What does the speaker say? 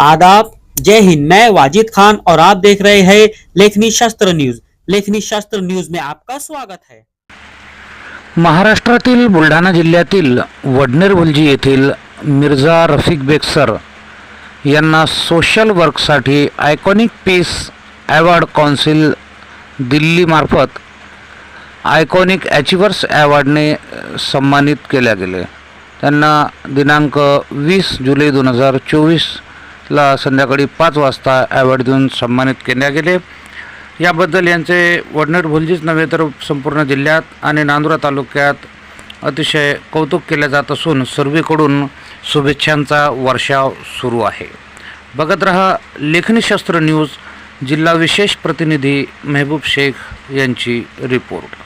आदाब। जय हिंद, मैं वाजिद खान और आप देख रहे हैं लेखनी शास्त्र न्यूज़। लेखनी शास्त्र न्यूज़ में आपका स्वागत है। महाराष्ट्रातील बुलढाणा जिल्ह्यातील वडनेर वलजी येथील मिर्झा रफिक बेग सर यांना सोशल वर्कसाठी आयकॉनिक पीस अवॉर्ड काउन्सिल दिल्लीमार्फत आयकॉनिक अचिव्हर्स अवॉर्डने सन्मानित केल्या गेले. दिनांक वीस जुलै दोन हज़ार ला संध्याकाळी पाच वाजता अवॉर्ड देऊन सन्मानित केल्या गेले. याबद्दल यांचे वडनेर भुलजीच नव्हे तर संपूर्ण जिल्ह्यात आणि नांदुरा तालुक्यात अतिशय कौतुक केले जात असून सर्वीकडून शुभेच्छांचा वर्षाव सुरू आहे. बघत रहा लेखनीशास्त्र न्यूज जिल्हा विशेष प्रतिनिधी मेहबूब शेख यांची रिपोर्ट.